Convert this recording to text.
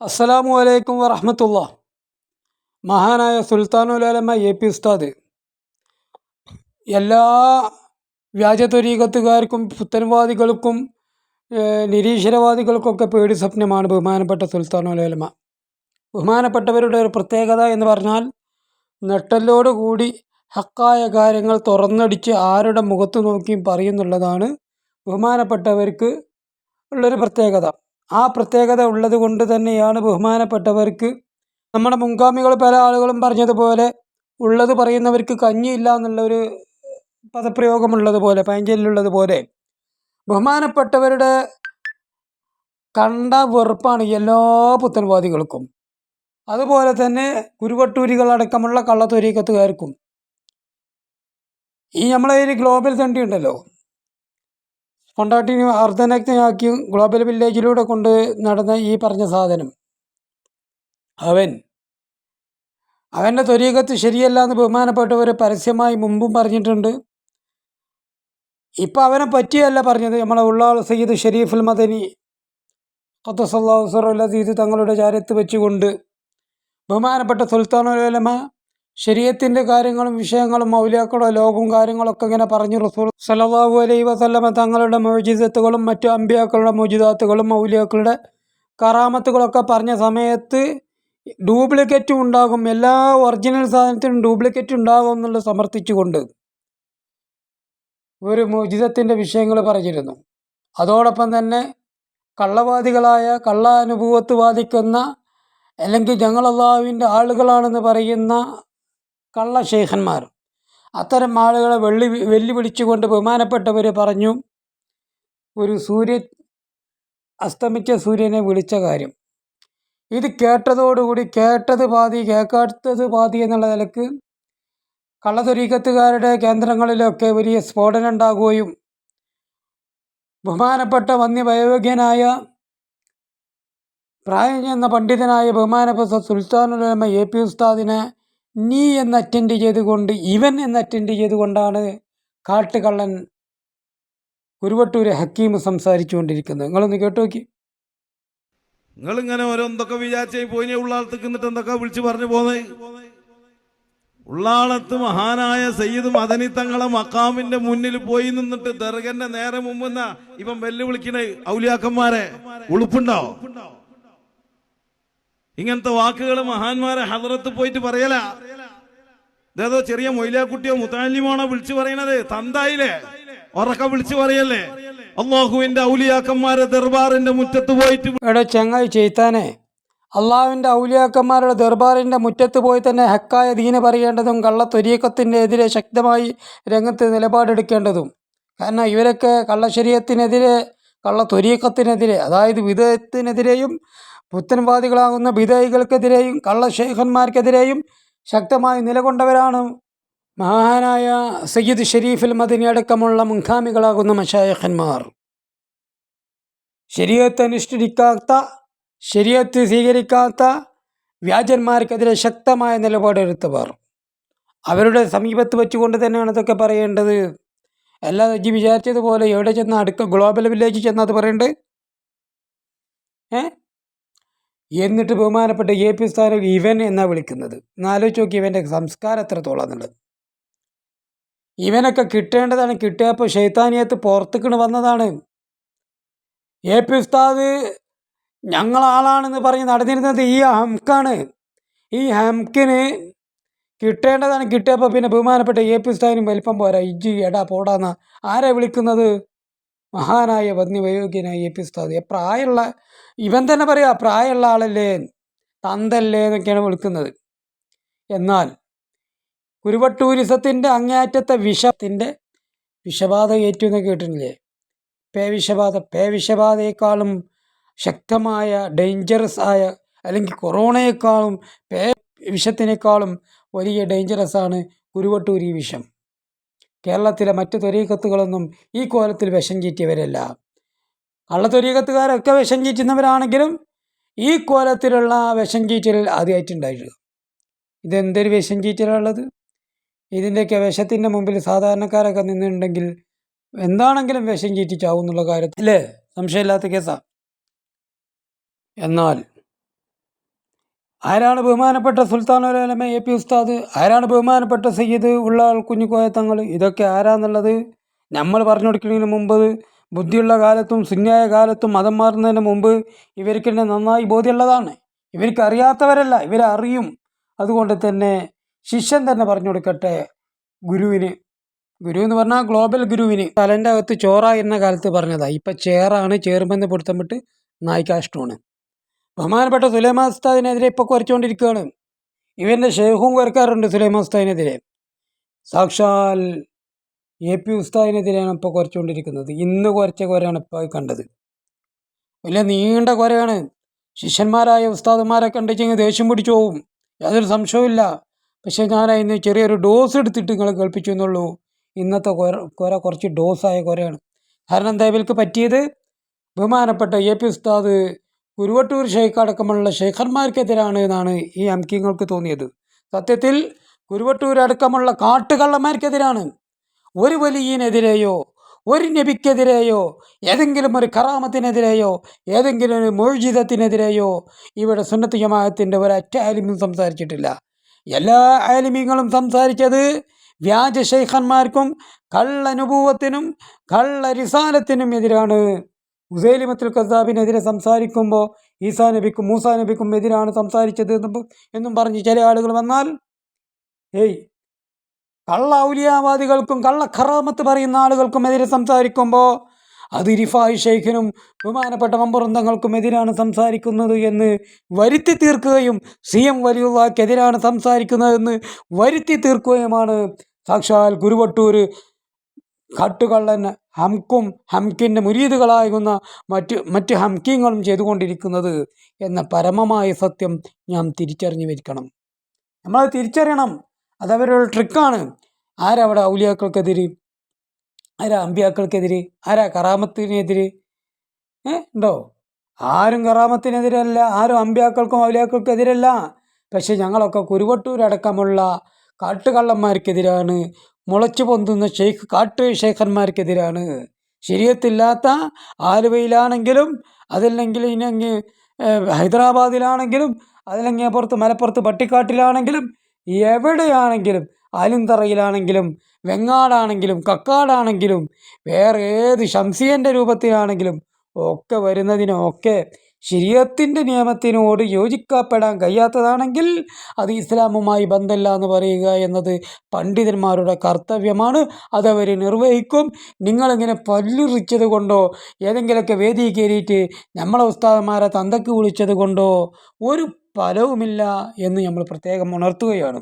അസ്സലാമു അലൈക്കും വറഹമത്തുള്ള. മഹാനായ സുൽത്താനുലമ എ പി ഉസ്താദ് എല്ലാ വ്യാജ ത്വരീകത്തുകാർക്കും പുത്തൻവാദികൾക്കും നിരീശ്വരവാദികൾക്കൊക്കെ പേടി സ്വപ്നമാണ് ബഹുമാനപ്പെട്ട സുൽത്താനുലമ ബഹുമാനപ്പെട്ടവരുടെ ഒരു പ്രത്യേകത എന്ന് പറഞ്ഞാൽ നെട്ടല്ലോട് കൂടി ഹക്കായ കാര്യങ്ങൾ തുറന്നടിച്ച് ആരുടെ മുഖത്ത് നോക്കിയും പറയുന്നുള്ളതാണ് ബഹുമാനപ്പെട്ടവർക്ക് ഉള്ളൊരു പ്രത്യേകത. ആ പ്രത്യേകത ഉള്ളത് കൊണ്ട് തന്നെയാണ് ബഹുമാനപ്പെട്ടവർക്ക് നമ്മുടെ മുൻഗാമികൾ പല ആളുകളും പറഞ്ഞതുപോലെ ഉള്ളത് പറയുന്നവർക്ക് കഞ്ഞിയില്ല എന്നുള്ളൊരു പദപ്രയോഗമുള്ളതുപോലെ പഴഞ്ചൊല്ലുള്ളതുപോലെ ബഹുമാനപ്പെട്ടവരുടെ കണ്ട വെറുപ്പാണ് എല്ലാ പുത്തൻവാദികൾക്കും. അതുപോലെ തന്നെ കുരുവട്ടൂരികളടക്കമുള്ള കള്ളത്തൊരീക്കത്തുകാർക്കും. ഈ നമ്മളെ ഒരു ഗ്ലോബൽ തണ്ടി ഉണ്ടല്ലോ കൊണ്ടാട്ടിനെ അർദ്ധനഗ്നയാക്കിയും ഗ്ലോബൽ വില്ലേജിലൂടെ കൊണ്ട് നടന്ന ഈ പറഞ്ഞ സാധനം. അവൻ അവന്റെ ത്വരീകത്ത് ശരിയല്ല എന്ന് ബഹുമാനപ്പെട്ടവർ പരസ്യമായി മുമ്പും പറഞ്ഞിട്ടുണ്ട്. ഇപ്പം അവനെ പറ്റിയല്ല പറഞ്ഞത്. നമ്മളെ ഉള്ളാൾ സയ്യിദ് ഷെരീഫുൽ മദനി ഖത്തസല്ലാഹുസറീദ് തങ്ങളുടെ ചാരത്ത് വെച്ചുകൊണ്ട് ബഹുമാനപ്പെട്ട സുൽത്താനുലമ ശരീരത്തിന്റെ കാര്യങ്ങളും വിഷയങ്ങളും മൗലിയാക്കളോ ലോകവും കാര്യങ്ങളൊക്കെ ഇങ്ങനെ പറഞ്ഞു റസൂൽ സല്ലല്ലാഹു അലൈ വസല്ലമ തങ്ങളുടെ മൗജിദത്തുകളും മറ്റു അമ്പിയാക്കളുടെ മൗജിദാത്തുകളും മൗലിയാക്കളുടെ കറാമത്തുകളൊക്കെ പറഞ്ഞ സമയത്ത് ഡ്യൂപ്ലിക്കേറ്റും ഉണ്ടാകും. എല്ലാ ഒറിജിനൽ സാധനത്തിനും ഡ്യൂപ്ലിക്കേറ്റ് ഉണ്ടാകും എന്നുള്ളത് സമർത്ഥിച്ചുകൊണ്ട് ഒരു മോചിതത്തിന്റെ വിഷയങ്ങൾ പറഞ്ഞിരുന്നു. അതോടൊപ്പം തന്നെ കള്ളവാദികളായ കള്ളാനുഭവത്ത് വാദിക്കുന്ന അല്ലെങ്കിൽ ഞങ്ങൾ ആളുകളാണെന്ന് പറയുന്ന കള്ള ഷെയ്ഖന്മാർ അത്തരം ആളുകളെ വെള്ളി വെല്ലുവിളിച്ചുകൊണ്ട് ബഹുമാനപ്പെട്ടവർ പറഞ്ഞു ഒരു സൂര്യ അസ്തമിച്ച സൂര്യനെ വിളിച്ച കാര്യം. ഇത് കേട്ടതോടുകൂടി കേട്ടത് പാതി കേൾക്കാത്തത് പാതി എന്നുള്ള നിലയ്ക്ക് കള്ളതൊരീക്കത്തുകാരുടെ കേന്ദ്രങ്ങളിലൊക്കെ വലിയ സ്ഫോടനം ഉണ്ടാകുകയും ബഹുമാനപ്പെട്ട വന്യവയോഗ്യനായ പ്രായം ചെന്ന പണ്ഡിതനായ ബഹുമാനപ്പെട്ട സുൽത്താനുലമ എ പി ഉസ്താദിനെ നീ എന്ന് അറ്റൻഡ് ചെയ്തുകൊണ്ട് ഇവൻ എന്ന് അറ്റൻഡ് ചെയ്തുകൊണ്ടാണ് കാട്ടുകള്ളൻ കുരുവട്ടൂര് ഹക്കീം സംസാരിച്ചുകൊണ്ടിരിക്കുന്നത്. നിങ്ങളൊന്ന് കേട്ടു നോക്കി നിങ്ങൾ ഇങ്ങനെ ഓരോന്തൊക്കെ വിചാരിച്ചേ പോയിനെ ഉള്ളാളത്തേക്ക് എന്തൊക്കെ വിളിച്ചു പറഞ്ഞു പോന്നേ? ഉള്ളാളത്ത് മഹാനായ സയ്യിദ് മദനി തങ്ങളെ മക്കാമിന്റെ മുന്നിൽ പോയി നിന്നിട്ട് ദർഗന്റെ നേരെ മുമ്പെന്നാ ഇവൻ വെല്ലുവിളിക്കണേ ഔലിയാക്കന്മാരെ? ഉളുപ്പുണ്ടോ ഇങ്ങനത്തെ വാക്കുകൾ മഹാന്മാരെ ഹദറത്ത് പോയിട്ട് പറയല. ഇതേതോ ചെറിയ മൊയിലാക്കുട്ടിയോ മുത്താലിമാണോ വിളിച്ചു പറയണത്? തന്തായില്ലേ? ഉറക്ക വിളിച്ചു പറയല്ലേ? അള്ളാഹുവിന്റെ ഔലിയാക്കന്മാരെ ദർബാറിന്റെ മുറ്റത്ത് പോയിട്ട് എവിടെ ചെങ്ങായി ചെയ്താനെ. അള്ളാഹുവിന്റെ ഔലിയാക്കന്മാരുടെ ദർബാറിന്റെ മുറ്റത്ത് പോയി തന്നെ ഹക്കായ ദീന പറയേണ്ടതും കള്ളത്തൊരീക്കത്തിന്റെ എതിരെ ശക്തമായി രംഗത്ത് നിലപാടെടുക്കേണ്ടതും. കാരണം ഇവരൊക്കെ കള്ളശരീരത്തിനെതിരെ കള്ളത്തൊരീക്കത്തിനെതിരെ അതായത് വിധേയത്തിനെതിരെയും പുത്തൻവാദികളാകുന്ന വിധേയികൾക്കെതിരെയും കള്ളശേഖന്മാർക്കെതിരെയും ശക്തമായി നിലകൊണ്ടവരാണ് മഹാനായ സയ്യിദ് ഷെരീഫിൽ മദനി അടക്കമുള്ള മുൻഗാമികളാകുന്ന മഷായഖന്മാർ. ശരീരത്തെ അനുഷ്ഠിക്കാത്ത ശരീരത്ത് സ്വീകരിക്കാത്ത വ്യാജന്മാർക്കെതിരെ ശക്തമായ നിലപാടെടുത്തവർ. അവരുടെ സമീപത്ത് വെച്ചുകൊണ്ട് തന്നെയാണ് ഇതൊക്കെ പറയേണ്ടത്. എല്ലാ ജി വിചാരിച്ചതുപോലെ എവിടെ ചെന്ന് അടുക്ക ഗ്ലോബൽ വില്ലേജിൽ ചെന്ന് അത് പറയണ്ടേ? ഏ? എന്നിട്ട് ബഹുമാനപ്പെട്ട എ പി സ്ഥാനം ഇവൻ എന്നാണ് വിളിക്കുന്നത്? എന്നാലോചിച്ച് നോക്കി ഇവന്റെ സംസ്കാരം എത്രത്തോളം എന്നുള്ളത് ഇവനൊക്കെ കിട്ടേണ്ടതാണ് കിട്ടിയപ്പോൾ ഷെയ്ത്താനിയത്ത് പുറത്തേക്കിണ് വന്നതാണ്. എ പി ഉസ്താദ് ഞങ്ങളാളാണെന്ന് പറഞ്ഞ് നടന്നിരുന്നത് ഈ ഹംക്കാണ്. ഈ ഹംക്കിന് കിട്ടേണ്ടതാണ് കിട്ടിയപ്പോൾ പിന്നെ ബഹുമാനപ്പെട്ട എ പി ഉസ്താദിനും വലിപ്പം പോരാ. ഇജ്ജി എടാ പോടാന്ന ആരെ വിളിക്കുന്നത്? മഹാനായ വന്യവയോഗ്യനായ എ പി പ്രായമുള്ള ഇവൻ തന്നെ പറയാ പ്രായമുള്ള ആളല്ലേ തന്തല്ലേ എന്നൊക്കെയാണ് വിളിക്കുന്നത്. എന്നാൽ കുരുവട്ടൂരിസത്തിന്റെ അങ്ങേയറ്റത്തെ വിഷത്തിന്റെ വിഷബാധ ഏറ്റു എന്ന് കേട്ടിട്ടില്ലേ? പേ വിഷബാധ പേ വിഷബാധയെക്കാളും ശക്തമായ ഡേഞ്ചറസ് ആയ അല്ലെങ്കിൽ കൊറോണയെക്കാളും പേ വിഷത്തിനേക്കാളും വലിയ ഡേഞ്ചറസ് ആണ് കുരുവട്ടൂരി വിഷം. കേരളത്തിലെ മറ്റു തൊരീക്കത്തുകളൊന്നും ഈ കോലത്തിൽ വിഷം ചീറ്റിയവരല്ല കള്ളത്തൊരീക്കത്തുകാരൊക്കെ വിഷം ചീറ്റുന്നവരാണെങ്കിലും ഈ കോലത്തിലുള്ള വിഷം ചീറ്റൽ ആദ്യമായിട്ടുണ്ടായിട്ടുള്ളൂ ഇതെന്തൊരു വിഷം ചീറ്റലുള്ളത് ഇതിന്റെയൊക്കെ വിഷത്തിന്റെ മുമ്പിൽ സാധാരണക്കാരൊക്കെ നിന്നിട്ടുണ്ടെങ്കിൽ എന്താണെങ്കിലും വിഷം ചീറ്റിച്ചാവും എന്നുള്ള കാര്യത്തിൽ സംശയമില്ലാത്ത കേസാണ് എന്നാൽ ആരാണ് ബഹുമാനപ്പെട്ട സുൽത്താനുലമ എ പി ഉസ്താദ്? ആരാണ് ബഹുമാനപ്പെട്ട സയ്യിദ് ഉള്ളാൾ കുഞ്ഞുകോയ തങ്ങൾ? ഇതൊക്കെ ആരാന്നുള്ളത്? നമ്മൾ പറഞ്ഞു കൊടുക്കുന്നതിന് മുമ്പ് ബുദ്ധിയുള്ള കാലത്തും സുന്യായ കാലത്തും മതം മാറുന്നതിന് മുമ്പ് ഇവർക്ക് തന്നെ നന്നായി ബോധ്യമുള്ളതാണ്. ഇവർക്ക് അറിയാത്തവരല്ല ഇവരറിയും അതുകൊണ്ട് തന്നെ ശിഷ്യൻ തന്നെ പറഞ്ഞു കൊടുക്കട്ടെ ഗുരുവിന്. ഗുരു എന്ന് പറഞ്ഞാൽ ഗ്ലോബൽ ഗുരുവിന്. തലന്റെ അകത്ത് ചോറ എന്ന കാലത്ത് പറഞ്ഞതാണ് ഇപ്പം ചേറാണ് ചേറുമെന്ന് പൊടുത്തം വിട്ട് നായിക്കാഷ്ടമാണ് ബഹുമാനപ്പെട്ട സുലൈമാൻ ഉസ്താദിനെതിരെ ഇപ്പോൾ കുറച്ചുകൊണ്ടിരിക്കുകയാണ് ഇവന്റെ ഷെയ്ഖും കുറക്കാറുണ്ട് സുലൈമാൻ ഉസ്താദിനെതിരെ. സാക്ഷാൽ എ പി ഉസ്താദിനെതിരെയാണ് ഇപ്പോൾ കുറച്ചുകൊണ്ടിരിക്കുന്നത് ഇന്ന് കുറച്ച കുരയാണ് ഇപ്പോൾ കണ്ടത്. വലിയ നീണ്ട കുരയാണ്. ശിഷ്യന്മാരായ ഉസ്താദന്മാരെ കണ്ടിച്ചെങ്കിൽ ദേഷ്യം പിടിച്ചു പോവും. യാതൊരു സംശയവുമില്ല പക്ഷേ ഞാൻ അതിന് ചെറിയൊരു ഡോസ് എടുത്തിട്ട് നിങ്ങൾ കേൾപ്പിച്ചു എന്നുള്ളൂ. ഇന്നത്തെ കുര കുര കുറച്ച് ഡോസായ കുരയാണ്. കാരണം എന്താ ഇവർക്ക് പറ്റിയത്? ബഹുമാനപ്പെട്ട എ പി ഉസ്താദ് കുരുവട്ടൂർ ഷെയ്ഖ് അടക്കമുള്ള ഷെയ്ഖന്മാർക്കെതിരാണ് എന്നാണ് ഈ അംക്കിങ്ങൾക്ക് തോന്നിയത്. സത്യത്തിൽ കുരുവട്ടൂർ അടക്കമുള്ള കാട്ടുകള്ളന്മാർക്കെതിരാണ്. ഒരു വലിയനെതിരെയോ ഒരു നബിക്കെതിരെയോ ഏതെങ്കിലും ഒരു കറാമത്തിനെതിരെയോ ഏതെങ്കിലും ഒരു മോഴ്ജിതത്തിനെതിരെയോ ഇവിടെ സുന്നത്ത് ജമാഅത്തിന്റെ ഒരൊറ്റ ആലിമും സംസാരിച്ചിട്ടില്ല. എല്ലാ ആലിമീങ്ങളും സംസാരിച്ചത് വ്യാജ ശൈഖന്മാർക്കും കള്ളനുഭൂവത്തിനും കള്ള റിസാലത്തിനും എതിരാണ് മുസൈലിമത്തുൽ കസാബിനെതിരെ സംസാരിക്കുമ്പോൾ ഈസാ നബിക്കും മൂസാ നബിക്കും എതിരാണ് സംസാരിച്ചത് എന്നും പറഞ്ഞ് ചില ആളുകൾ വന്നാൽ ഏയ് കള്ള ഔലിയാവാദികൾക്കും കള്ള ഖറാമത്ത് പറയുന്ന ആളുകൾക്കും എതിരെ സംസാരിക്കുമ്പോൾ അത് റിഫായ് ഷെയ്ഖിനും ബഹുമാനപ്പെട്ട മമ്പുറന്തങ്ങൾക്കും എതിരാണ് സംസാരിക്കുന്നത് എന്ന് വരുത്തി തീർക്കുകയും സി എം വലിയുള്ളക്കെതിരാണ് സംസാരിക്കുന്നതെന്ന് വരുത്തി തീർക്കുകയുമാണ്. സാക്ഷാൽ ഗുരുവട്ടൂർ കാട്ടുകള്ളൻ ഹംകും ഹംക്കിന്റെ മുരീദുകളാകുന്ന മറ്റ് മറ്റ് ഹംക്കിങ്ങളും ചെയ്തുകൊണ്ടിരിക്കുന്നത് എന്ന പരമമായ സത്യം ഞാൻ തിരിച്ചറിഞ്ഞു വരിക്കണം. നമ്മളത് തിരിച്ചറിയണം. അതവരുടെ ട്രിക്കാണ്. ആരവിടെ ഔലിയാക്കൾക്കെതിരെ? ആരാ അമ്പിയാക്കൾക്കെതിരെ? ആരാ കറാമത്തിനെതിരെ? ഏ? ഉണ്ടോ? ആരും കറാമത്തിനെതിരല്ല ആരും അമ്പിയാക്കൾക്കും ഔലിയാക്കൾക്കും എതിരല്ല പക്ഷെ ഞങ്ങളൊക്കെ കുരുവട്ടൂരടക്കമുള്ള കാട്ടുകള്ളന്മാർക്കെതിരാണ് മുളച്ചു പൊന്തുന്ന ഷെയ്ഖ് കാട്ടു ഷെയ്ഖന്മാർക്കെതിരാണ്. ശരിയത്തില്ലാത്ത ആലുവയിലാണെങ്കിലും അതല്ലെങ്കിൽ ഇനി ഹൈദരാബാദിലാണെങ്കിലും അതല്ലെങ്കിൽ അപ്പുറത്ത് മലപ്പുറത്ത് പട്ടിക്കാട്ടിലാണെങ്കിലും എവിടെയാണെങ്കിലും അലിന്തറയിലാണെങ്കിലും വെങ്ങാടാണെങ്കിലും കക്കാടാണെങ്കിലും വേറെ ഏത് ഷംസിയന്റെ രൂപത്തിലാണെങ്കിലും ഒക്കെ വരുന്നതിനൊക്കെ ശരീരത്തിന്റെ നിയമത്തിനോട് യോജിക്കപ്പെടാൻ കഴിയാത്തതാണെങ്കിൽ അത് ഇസ്ലാമുമായി ബന്ധമില്ല എന്ന് പറയുക എന്നത് പണ്ഡിതന്മാരുടെ കർത്തവ്യമാണ്. അതവർ നിർവഹിക്കും. നിങ്ങളിങ്ങനെ പല്ലുറിച്ചത് കൊണ്ടോ ഏതെങ്കിലുമൊക്കെ വേദി കയറിയിട്ട് നമ്മളെ ഉസ്താദന്മാരെ തന്തക്ക് വിളിച്ചത് കൊണ്ടോ ഒരു ഫലവുമില്ല എന്ന് നമ്മൾ പ്രത്യേകം ഉണർത്തുകയാണ്.